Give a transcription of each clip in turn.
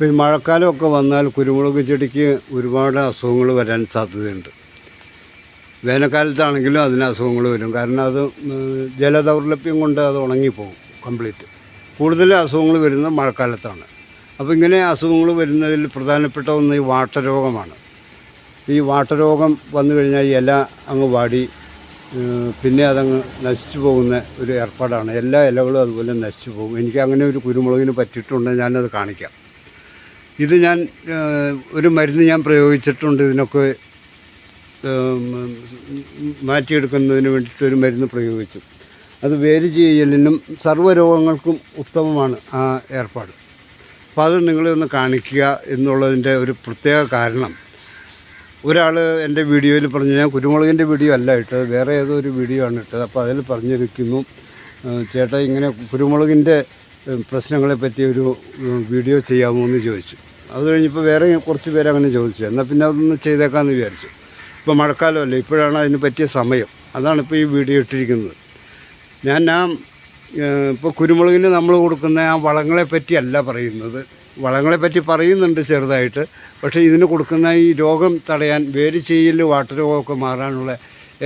ഇപ്പോൾ ഈ മഴക്കാലമൊക്കെ വന്നാൽ കുരുമുളക് ചെടിക്ക് ഒരുപാട് അസുഖങ്ങൾ വരാൻ സാധ്യതയുണ്ട്. വേനൽക്കാലത്താണെങ്കിലും അതിന് അസുഖങ്ങൾ വരും. കാരണം അത് ജലദൗർലഭ്യം കൊണ്ട് അത് ഉണങ്ങിപ്പോകും കംപ്ലീറ്റ്. കൂടുതൽ അസുഖങ്ങൾ വരുന്നത് മഴക്കാലത്താണ്. അപ്പോൾ ഇങ്ങനെ അസുഖങ്ങൾ വരുന്നതിൽ പ്രധാനപ്പെട്ട ഒന്ന് ഈ വാട്ടരോഗമാണ്. ഈ വാട്ടരോഗം വന്നു കഴിഞ്ഞാൽ ഇല അങ്ങ് വാടി പിന്നെ അതങ്ങ് നശിച്ചു പോകുന്ന ഒരു ഏർപ്പാടാണ്. എല്ലാ ഇലകളും അതുപോലെ നശിച്ചു പോകും. എനിക്ക് അങ്ങനെ ഒരു കുരുമുളകിന് പറ്റിയിട്ടുണ്ട് ഞാനത് കാണിക്കാം. ഇത് ഞാൻ ഒരു മരുന്ന് ഞാൻ പ്രയോഗിച്ചിട്ടുണ്ട്. ഇതിനൊക്കെ മാറ്റിയെടുക്കുന്നതിന് വേണ്ടിയിട്ട് ഒരു മരുന്ന് പ്രയോഗിച്ചു. അത് വേര് ചെയ്യലിനും സർവരോഗങ്ങൾക്കും ഉത്തമമാണ് ആ ഏർപ്പാട്. അപ്പോൾ അത് നിങ്ങളൊന്ന് കാണിക്കുക എന്നുള്ളതിന്റെ ഒരു പ്രത്യേക കാരണം. ഒരാൾ എന്റെ വീഡിയോയിൽ പറഞ്ഞു ഞാൻ കുരുമുളകിന്റെ വീഡിയോ അല്ല ഇട്ടത് വേറെ ഏതോ ഒരു വീഡിയോ ആണ് ഇട്ടത്. അപ്പോൾ അതിൽ പറഞ്ഞിരിക്കുന്നു ചേട്ടാ ഇങ്ങനെ കുരുമുളകിന്റെ പ്രശ്നങ്ങളെപ്പറ്റി പ്രശ്നങ്ങളെ പറ്റി ഒരു വീഡിയോ ചെയ്യാമോ എന്ന് ചോദിച്ചു. അത് കഴിഞ്ഞപ്പോൾ വേറെ കുറച്ച് പേര് അങ്ങനെ ചോദിച്ചു. എന്നാൽ പിന്നെ അതൊന്ന് ചെയ്തേക്കാമെന്ന് വിചാരിച്ചു. ഇപ്പോൾ മഴക്കാലമല്ലേ ഇപ്പോഴാണ് അതിന് പറ്റിയ സമയം. അതാണ് ഇപ്പോൾ ഈ വീഡിയോ ഇട്ടിരിക്കുന്നത്. ഞാൻ ആ ഇപ്പോൾ കുരുമുളകിന് നമ്മൾ കൊടുക്കുന്ന ആ വളങ്ങളെ പറ്റിയല്ല പറയുന്നത്. വളങ്ങളെ പറ്റി പറയുന്നുണ്ട് ചെറുതായിട്ട്. പക്ഷേ ഇതിന് കൊടുക്കുന്ന ഈ രോഗം തടയാൻ വേര് ചെയ്യൽ വാട്ടർ രോഗമൊക്കെ മാറാനുള്ള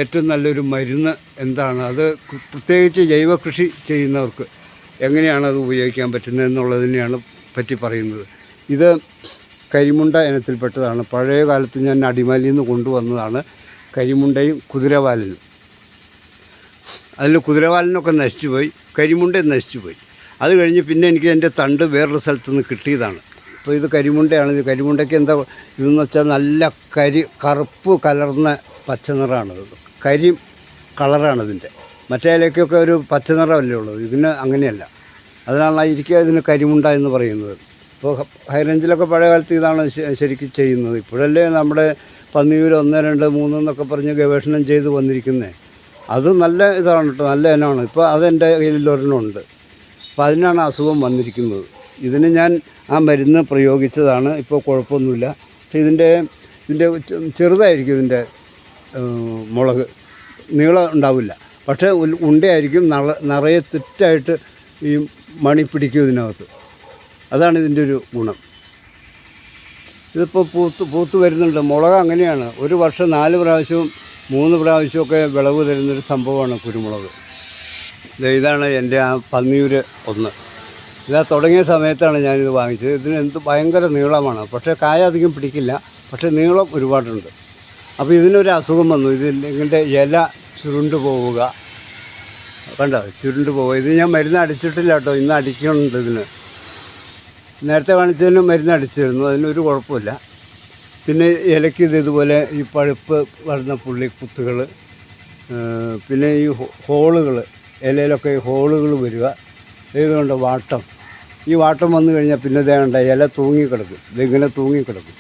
ഏറ്റവും നല്ലൊരു മരുന്ന് എന്താണ്? അത് പ്രത്യേകിച്ച് ജൈവ കൃഷി ചെയ്യുന്നവർക്ക് എങ്ങനെയാണ് അത് ഉപയോഗിക്കാൻ പറ്റുന്നത് എന്നുള്ളതിനെയാണ് പറ്റി പറയുന്നത്. ഇത് കരിമുണ്ട ഇനത്തിൽപ്പെട്ടതാണ്. പഴയ കാലത്ത് ഞാൻ അടിമാലിയിൽ നിന്ന് കൊണ്ടുവന്നതാണ് കരിമുണ്ടയും കുതിരവാലനും. അതിൽ കുതിരവാലനൊക്കെ നശിച്ചു പോയി നശിച്ചുപോയി. നശിച്ചു പോയി അത് കഴിഞ്ഞ് പിന്നെ എനിക്ക് എന്റെ തണ്ട് വേറൊരു സ്ഥലത്ത് നിന്ന് കിട്ടിയതാണ്. അപ്പോൾ ഇത് കരിമുണ്ടയാണ്. ഇത് കരിമുണ്ടയ്ക്ക് എന്താ ഇതെന്ന് വെച്ചാൽ നല്ല കരി കറുപ്പ് കലർന്ന പച്ച നിറമാണ് ഇത് കരി കളറാണ് ഇതിന്റെ മറ്റേ ഇലയ്ക്കൊക്കെ ഒരു പച്ച നിറമല്ലേ ഉള്ളത്. ഇതിന് അങ്ങനെയല്ല. അതിനാണ് ഇരിക്കുക ഇതിന് കരിമുണ്ട എന്ന് പറയുന്നത്. ഇപ്പോൾ ഹൈറേഞ്ചിലൊക്കെ പഴയ കാലത്ത് ഇതാണ് ശരിക്കും ചെയ്യുന്നത്. ഇപ്പോഴല്ലേ നമ്മുടെ പന്നിയൂർ ഒന്ന് രണ്ട് മൂന്ന് എന്നൊക്കെ പറഞ്ഞ് ഗവേഷണം ചെയ്ത് വന്നിരിക്കുന്നത് അത് നല്ല ഇതാണ് കേട്ടോ നല്ല ഇനമാണ്. ഇപ്പോൾ അതെന്റെ കയ്യിൽ ഒരെണ്ണമുണ്ട് അപ്പോൾ അതിനാണ് അസുഖം വന്നിരിക്കുന്നത്. ഇതിന് ഞാൻ ആ മരുന്ന് പ്രയോഗിച്ചതാണ്. ഇപ്പോൾ കുഴപ്പമൊന്നുമില്ല. പക്ഷേ ഇതിന്റെ ഇതിന്റെ ചെറുതായിരിക്കും ഇതിന്റെ മുളക്. നീളം ഉണ്ടാവില്ല. പക്ഷേ ഉണ്ടയായിരിക്കും. നറ നിറയെ തെറ്റായിട്ട് ഈ മണി പിടിക്കും ഇതിനകത്ത്. അതാണ് ഇതിന്റെ ഒരു ഗുണം. ഇതിപ്പോൾ പൂത്ത് പൂത്ത് വരുന്നുണ്ട്. മുളക് അങ്ങനെയാണ്. ഒരു വർഷം നാല് പ്രാവശ്യവും മൂന്ന് പ്രാവശ്യമൊക്കെ വിളവ് തരുന്നൊരു സംഭവമാണ് കുരുമുളക്. ഇതാണ് എന്റെ ആ പന്നിയൂര് ഒന്ന്. ഇതാ തുടങ്ങിയ സമയത്താണ് ഞാനിത് വാങ്ങിച്ചത്. ഇതിന് എന്ത് ഭയങ്കര നീളമാണ്. പക്ഷേ കായ അധികം പിടിക്കില്ല. പക്ഷേ നീളം ഒരുപാടുണ്ട്. അപ്പോൾ ഇതിനൊരു അസുഖം വന്നു. ഇതിന്റെ ഇല ചുരുണ്ട് പോവുക. കണ്ടോ? ചുരുണ്ട് പോവുക. ഇത് ഞാൻ മരുന്ന് അടിച്ചിട്ടില്ല കേട്ടോ. ഇന്ന് അടിക്കുന്നുണ്ട് ഇതിന്. നേരത്തെ കാണിച്ചതിന് മരുന്ന് അടിച്ചിരുന്നു. അതിനൊരു കുഴപ്പമില്ല. പിന്നെ ഇലയ്ക്ക് ഇത് ഇതുപോലെ ഈ പഴുപ്പ് വരുന്ന പുള്ളി കുത്തുകൾ പിന്നെ ഈ ഹോളുകൾ ഇലയിലൊക്കെ ഈ ഹോളുകൾ വരിക ഇതുകൊണ്ട് വാട്ടം. ഈ വാട്ടം വന്നു കഴിഞ്ഞാൽ പിന്നെ ഇതേണ്ട ഇല തൂങ്ങിക്കിടക്കും. തെങ്ങിനെ തൂങ്ങിക്കിടക്കും?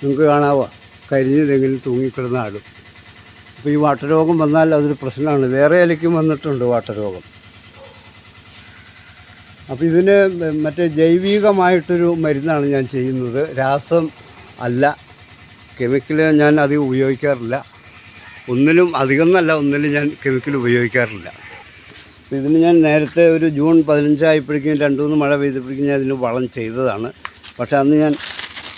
നിങ്ങൾക്ക് കാണാവോ? കരിഞ്ഞ് തെങ്ങിന് തൂങ്ങിക്കിടന്ന ആടും അപ്പോൾ ഈ വാട്ടരോഗം വന്നാൽ അതൊരു പ്രശ്നമാണ്. വേറെ ഇലയ്ക്കും വന്നിട്ടുണ്ട് വാട്ടരോഗം. അപ്പോൾ ഇതിന് മറ്റേ ജൈവികമായിട്ടൊരു മരുന്നാണ് ഞാൻ ചെയ്യുന്നത്. രാസം അല്ല. കെമിക്കൽ ഞാൻ അധികം ഉപയോഗിക്കാറില്ല. ഒന്നിലും അധികം എന്നല്ല ഒന്നിലും ഞാൻ കെമിക്കൽ ഉപയോഗിക്കാറില്ല. ഇതിന് ഞാൻ നേരത്തെ ഒരു ജൂൺ പതിനഞ്ചായപ്പോഴേക്കും രണ്ട് മൂന്ന് മഴ പെയ്തപ്പോഴേക്കും ഞാൻ ഇതിന് വളം ചെയ്തതാണ്. പക്ഷേ അന്ന് ഞാൻ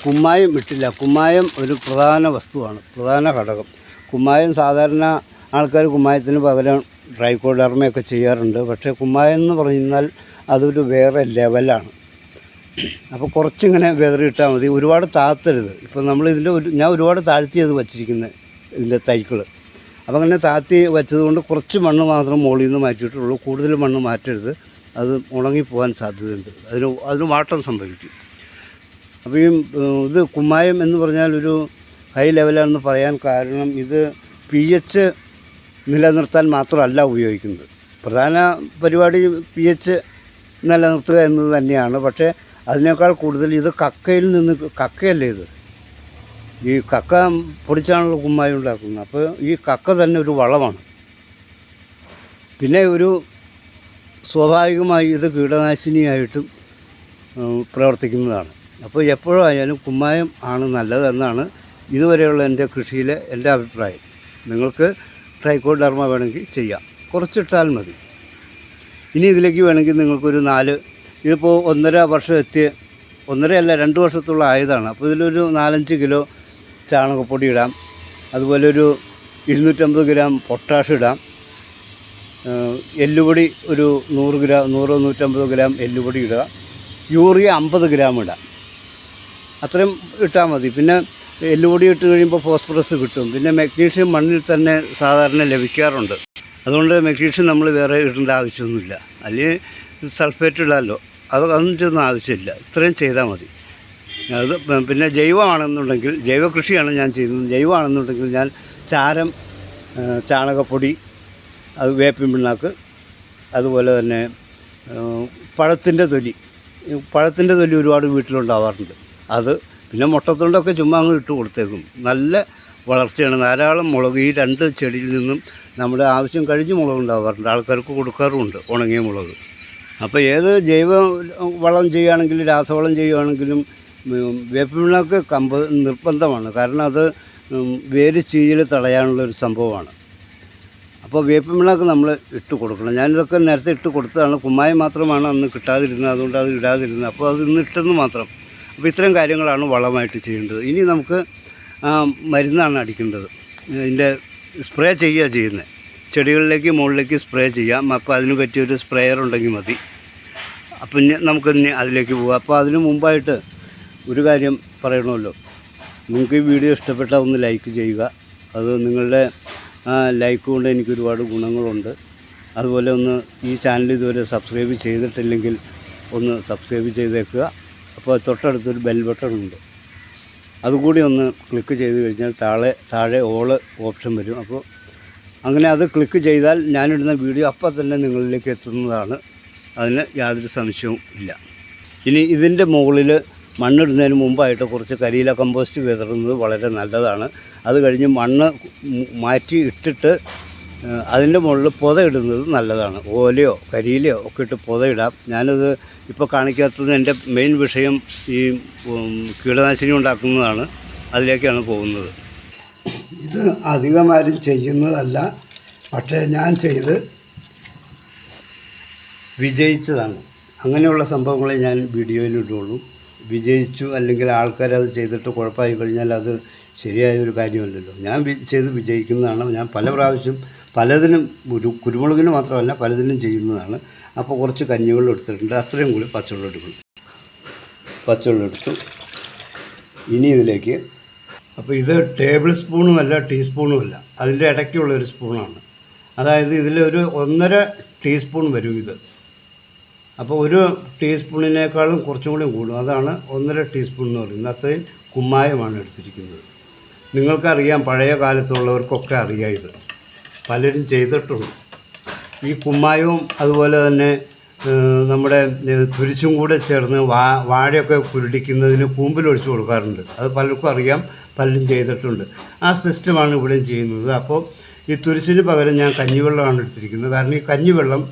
കുമ്മായം ഇട്ടില്ല. കുമ്മായം ഒരു പ്രധാന വസ്തുവാണ് പ്രധാന ഘടകം. കുമ്മായം സാധാരണ ആൾക്കാർ കുമ്മായത്തിന് പകരം ഡ്രൈ കോഡർമയൊക്കെ ചെയ്യാറുണ്ട്. പക്ഷേ കുമ്മായം എന്ന് പറഞ്ഞാൽ അതൊരു വേറെ ലെവലാണ്. അപ്പോൾ കുറച്ചിങ്ങനെ വെതറിയിട്ടാൽ മതി. ഒരുപാട് താത്തരുത്. ഇപ്പോൾ നമ്മൾ ഇതിന്റെ ഒരു ഞാൻ ഒരുപാട് താഴ്ത്തിയത് വച്ചിരിക്കുന്നത് ഇതിന്റെ തൈക്കൾ അപ്പോൾ അങ്ങനെ താത്തി വെച്ചതുകൊണ്ട് കുറച്ച് മണ്ണ് മാത്രം മുകളിൽ നിന്ന് മാറ്റിയിട്ടുള്ളൂ. കൂടുതൽ മണ്ണ് മാറ്റരുത്. അത് ഉണങ്ങിപ്പോകാൻ സാധ്യതയുണ്ട്. അതിന് അതിന് വാട്ടം സംഭവിക്കും അപ്പോൾ ഈ ഇത് കുമ്മായം എന്ന് പറഞ്ഞാൽ ഒരു ഹൈ ലെവലാണെന്ന് പറയാൻ കാരണം ഇത് പി എച്ച് നിലനിർത്താൻ മാത്രമല്ല ഉപയോഗിക്കുന്നത്. പ്രധാന പരിപാടി പി എച്ച് നിലനിർത്തുക എന്നത് തന്നെയാണ്. പക്ഷേ അതിനേക്കാൾ കൂടുതൽ ഇത് കക്കയിൽ നിന്ന് കക്കയല്ലേ ഇത്? ഈ കക്ക പൊടിച്ചാണല്ലോ കുമ്മായി ഉണ്ടാക്കുന്നത്. അപ്പോൾ ഈ കക്ക തന്നെ ഒരു വളമാണ്. പിന്നെ ഒരു സ്വാഭാവികമായി ഇത് കീടനാശിനിയായിട്ടും പ്രവർത്തിക്കുന്നതാണ്. അപ്പോൾ എപ്പോഴായാലും കുമ്മായം ആണ് നല്ലതെന്നാണ് ഇതുവരെയുള്ള എന്റെ കൃഷിയിലെ എന്റെ അഭിപ്രായം. നിങ്ങൾക്ക് ട്രൈക്കോഡർമ വേണമെങ്കിൽ ചെയ്യാം. കുറച്ചിട്ടാൽ മതി. ഇനി ഇതിലേക്ക് വേണമെങ്കിൽ നിങ്ങൾക്കൊരു നാല് ഇതിപ്പോൾ ഒന്നര വർഷം എത്തിയ ഒന്നരയല്ല രണ്ട് വർഷത്തുള്ള ആയതാണ്. അപ്പോൾ ഇതിലൊരു നാലഞ്ച് കിലോ ചാണകപ്പൊടി ഇടാം. അതുപോലെ ഒരു ഇരുന്നൂറ്റമ്പത് ഗ്രാം പൊട്ടാഷ് ഇടാം. എല്ലുപൊടി ഒരു നൂറ് ഗ്രാം നൂറ് നൂറ്റമ്പത് ഗ്രാം എല്ലുപൊടി ഇടുക. യൂറിയ അമ്പത് ഗ്രാം ഇടാം. അത്രയും ഇട്ടാൽ മതി. പിന്നെ എല്ലുപൊടി ഇട്ട് കഴിയുമ്പോൾ ഫോസ്ഫറസ് കിട്ടും. പിന്നെ മഗ്നീഷ്യം മണ്ണിൽ തന്നെ സാധാരണ ലഭിക്കാറുണ്ട്. അതുകൊണ്ട് മെഗ്നീഷ്യം നമ്മൾ വേറെ ഇടേണ്ട ആവശ്യമൊന്നുമില്ല. അല്ലെങ്കിൽ സൾഫേറ്റ് ഇടാമല്ലോ അത് അതിന്റെ ആവശ്യമില്ല. ഇത്രയും ചെയ്താൽ മതി. അത് പിന്നെ ജൈവമാണെന്നുണ്ടെങ്കിൽ ജൈവ കൃഷിയാണ് ഞാൻ ചെയ്യുന്നത്. ജൈവമാണെന്നുണ്ടെങ്കിൽ ഞാൻ ചാരം ചാണകപ്പൊടി അത് വേപ്പിൻ പിണ്ണാക്ക് അതുപോലെ തന്നെ പഴത്തിന്റെ തൊലി. പഴത്തിന്റെ തൊലി ഒരുപാട് വീട്ടിലുണ്ടാവാറുണ്ട്. അത് പിന്നെ മുട്ടത്തൊണ്ടൊക്കെ ചുമ്മാ അങ്ങ് ഇട്ട് കൊടുത്തേക്കും. നല്ല വളർച്ചയാണ്. ധാരാളം മുളക് ഈ രണ്ട് ചെടിയിൽ നിന്നും നമ്മുടെ ആവശ്യം കഴിഞ്ഞ് മുളക് ഉണ്ടാവാറുണ്ട്. ആൾക്കാർക്ക് കൊടുക്കാറുമുണ്ട് ഉണങ്ങിയ മുളക്. അപ്പോൾ ഏത് ജൈവ വളം ചെയ്യുകയാണെങ്കിലും രാസവളം ചെയ്യുകയാണെങ്കിലും ഉം, കമ്പ് നിർബന്ധമാണ്. കാരണം അത് വേര് ചീയൽ തടയാനുള്ള ഒരു സംഭവമാണ്. അപ്പോൾ വേപ്പിൻ നമ്മൾ ഇട്ട് കൊടുക്കണം. ഞാനിതൊക്കെ നേരത്തെ ഇട്ട് കൊടുത്തതാണ്. കുമ്മായം മാത്രമാണ് അന്ന് കിട്ടാതിരുന്നത്. അതുകൊണ്ട് അത് ഇടാതിരുന്നത്. അപ്പോൾ അത് ഇന്ന് ഇട്ടെന്ന് മാത്രം. അപ്പോൾ ഇത്തരം കാര്യങ്ങളാണ് വളമായിട്ട് ചെയ്യേണ്ടത്. ഇനി നമുക്ക് മരുന്നാണ് അടിക്കേണ്ടത്. ഇതിന്റെ സ്പ്രേ ചെയ്യുക ചെയ്യുന്നത് ചെടികളിലേക്ക് മുകളിലേക്ക് സ്പ്രേ ചെയ്യാം. അപ്പോൾ അതിന് പറ്റിയൊരു സ്പ്രേയർ ഉണ്ടെങ്കിൽ മതി. അപ്പം നമുക്ക് അതിലേക്ക് പോകാം അപ്പോൾ അതിന് മുമ്പായിട്ട് ഒരു കാര്യം പറയണമല്ലോ. നിങ്ങൾക്ക് ഈ വീഡിയോ ഇഷ്ടപ്പെട്ടാൽ ഒന്ന് ലൈക്ക് ചെയ്യുക. അത് നിങ്ങളുടെ ലൈക്ക് കൊണ്ട് എനിക്ക് ഒരുപാട് ഗുണങ്ങളുണ്ട്. അതുപോലെ ഒന്ന് ഈ ചാനൽ ഇതുവരെ സബ്സ്ക്രൈബ് ചെയ്തിട്ടില്ലെങ്കിൽ ഒന്ന് സബ്സ്ക്രൈബ് ചെയ്തേക്കുക. അപ്പോൾ തൊട്ടടുത്തൊരു ബെൽ ബട്ടൺ ഉണ്ട്. അതുകൂടി ഒന്ന് ക്ലിക്ക് ചെയ്ത് കഴിഞ്ഞാൽ താഴെ താഴെ ഓൾ ഓപ്ഷൻ വരും. അപ്പോൾ അങ്ങനെ അത് ക്ലിക്ക് ചെയ്താൽ ഞാനിടുന്ന വീഡിയോ അപ്പം തന്നെ നിങ്ങളിലേക്ക് എത്തുന്നതാണ്. അതിന് യാതൊരു സംശയവും ഇല്ല. ഇനി ഇതിന്റെ മുകളിൽ മണ്ണിടുന്നതിന് മുമ്പായിട്ട് കുറച്ച് കരിയില കമ്പോസ്റ്റ് വിതറുന്നത് വളരെ നല്ലതാണ്. അത് കഴിഞ്ഞ് മണ്ണ് മാറ്റി ഇട്ടിട്ട് അതിന്റെ മുകളിൽ പുത ഇടുന്നത് നല്ലതാണ്. ഓലയോ കരിയിലയോ ഒക്കെ ഇട്ട് പുത ഇടാം ഞാനത് ഇപ്പോൾ കാണിക്കാത്തത് എന്റെ മെയിൻ വിഷയം ഈ കീടനാശിനി ഉണ്ടാക്കുന്നതാണ്. അതിലേക്കാണ് പോകുന്നത്. ഇത് അധികമാരും ചെയ്യുന്നതല്ല. പക്ഷേ ഞാൻ ചെയ്ത് വിജയിച്ചതാണ്. അങ്ങനെയുള്ള സംഭവങ്ങളെ ഞാൻ വീഡിയോയിൽ ഇടുള്ളൂ. വിജയിച്ചു അല്ലെങ്കിൽ ആൾക്കാർ അത് ചെയ്തിട്ട് കുഴപ്പമായി കഴിഞ്ഞാൽ അത് ശരിയായ ഒരു കാര്യമല്ലല്ലോ. ഞാൻ ചെയ്ത് വിജയിക്കുന്നതാണ്. ഞാൻ പല പ്രാവശ്യം പലതിനും ഒരു കുരുമുളകിന് മാത്രമല്ല പലതിനും ചെയ്യുന്നതാണ്. അപ്പോൾ കുറച്ച് കഞ്ഞിവെള്ളം എടുത്തിട്ടുണ്ട്. അത്രയും കൂടി പച്ചവെള്ളം എടുക്കണം പച്ചവെള്ളം എടുത്തു. ഇനി ഇതിലേക്ക് അപ്പോൾ ഇത് ടേബിൾ സ്പൂണുമല്ല ടീസ്പൂണുമല്ല അതിന്റെ ഇടയ്ക്കുള്ള ഒരു സ്പൂണാണ്. അതായത് ഇതിലൊരു ഒന്നര ടീസ്പൂൺ വരും ഇത്. അപ്പോൾ ഒരു ടീസ്പൂണിനേക്കാളും കുറച്ചും കൂടി കൂടും. അതാണ് ഒന്നര ടീസ്പൂൺ എന്ന് പറയുന്നത്. അത്രയും കുമ്മായമാണ് എടുത്തിരിക്കുന്നത്. നിങ്ങൾക്കറിയാം പഴയ കാലത്തുള്ളവർക്കൊക്കെ അറിയാം ഇത്. പലരും ചെയ്തിട്ടുണ്ട്. ഈ കുമ്മായവും അതുപോലെ തന്നെ നമ്മുടെ തുരിച്ചും കൂടെ ചേർന്ന് വാ വാഴയൊക്കെ കുരുടിക്കുന്നതിന് കൂമ്പിലൊഴിച്ച് കൊടുക്കാറുണ്ട്. അത് പലർക്കും അറിയാം പലരും ചെയ്തിട്ടുണ്ട്. ആ സിസ്റ്റമാണ് ഇവിടെയും ചെയ്യുന്നത്. അപ്പോൾ ഈ തുരിശിന് പകരം ഞാൻ കഞ്ഞിവെള്ളമാണ് എടുത്തിരിക്കുന്നത്. കാരണം ഈ കഞ്ഞിവെള്ളം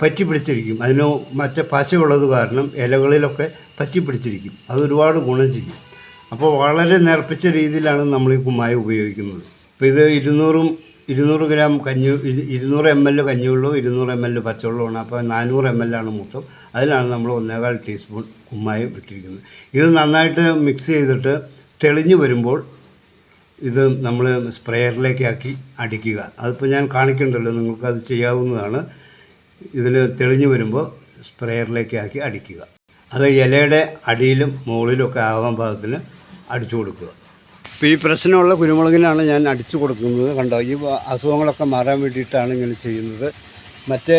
പറ്റി പിടിച്ചിരിക്കും. അതിന് മറ്റേ പശയുള്ളത് കാരണം ഇലകളിലൊക്കെ പറ്റി പിടിച്ചിരിക്കും. അത് ഒരുപാട് ഗുണം ചെയ്യും. അപ്പോൾ വളരെ നേർപ്പിച്ച രീതിയിലാണ് നമ്മൾ ഈ കുമ്മായ ഉപയോഗിക്കുന്നത്. അപ്പോൾ ഇത് ഇരുന്നൂറും ഇരുന്നൂറ് ഗ്രാം കഞ്ഞി ഇരു- ഇരുന്നൂറ് എം എൽ കഞ്ഞിവെള്ളവും ഇരുന്നൂറ് എം എൽ പച്ചവെള്ളമാണ് അപ്പോൾ നാനൂറ് എം എൽ ആണ് മൊത്തം. അതിലാണ് നമ്മൾ ഒന്നേകാൽ ടീസ്പൂൺ കുമ്മായം ഇട്ടിരിക്കുന്നത്. ഇത് നന്നായിട്ട് മിക്സ് ചെയ്തിട്ട് തെളിഞ്ഞു വരുമ്പോൾ ഇത് നമ്മൾ സ്പ്രെയറിലേക്കാക്കി അടിക്കുക. അതിപ്പോൾ ഞാൻ കാണിക്കണ്ടല്ലോ നിങ്ങൾക്കത് ചെയ്യാവുന്നതാണ്. ഇതിൽ തെളിഞ്ഞു വരുമ്പോൾ സ്പ്രെയറിലേക്കാക്കി അടിക്കുക. അത് ഇലയുടെ അടിയിലും മുകളിലും ഒക്കെ ആവാൻ പാകത്തിന് അടിച്ചു കൊടുക്കുക. ഇപ്പോൾ ഈ പ്രശ്നമുള്ള കുരുമുളകിനാണ് ഞാൻ അടിച്ചു കൊടുക്കുന്നത്. കണ്ടോ ഈ അസുഖങ്ങളൊക്കെ മാറാൻ വേണ്ടിയിട്ടാണ് ഇങ്ങനെ ചെയ്യുന്നത്. മറ്റേ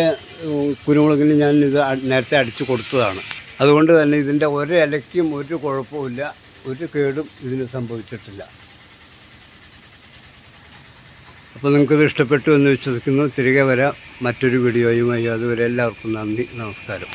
കുരുമുളകിന് ഞാൻ ഇത് നേരത്തെ അടിച്ചു കൊടുത്തതാണ്. അതുകൊണ്ട് തന്നെ ഇതിന്റെ ഒരു ഇലയ്ക്കും ഒരു കുഴപ്പമില്ല ഒരു കേടും ഇതിന് സംഭവിച്ചിട്ടില്ല. അപ്പോൾ നിങ്ങൾക്കിത് ഇഷ്ടപ്പെട്ടു എന്ന് വിശ്വസിക്കുന്നു. തിരികെ വരാം. മറ്റൊരു വീഡിയോയുമായി. അതുവരെ എല്ലാവർക്കും നന്ദി നമസ്കാരം.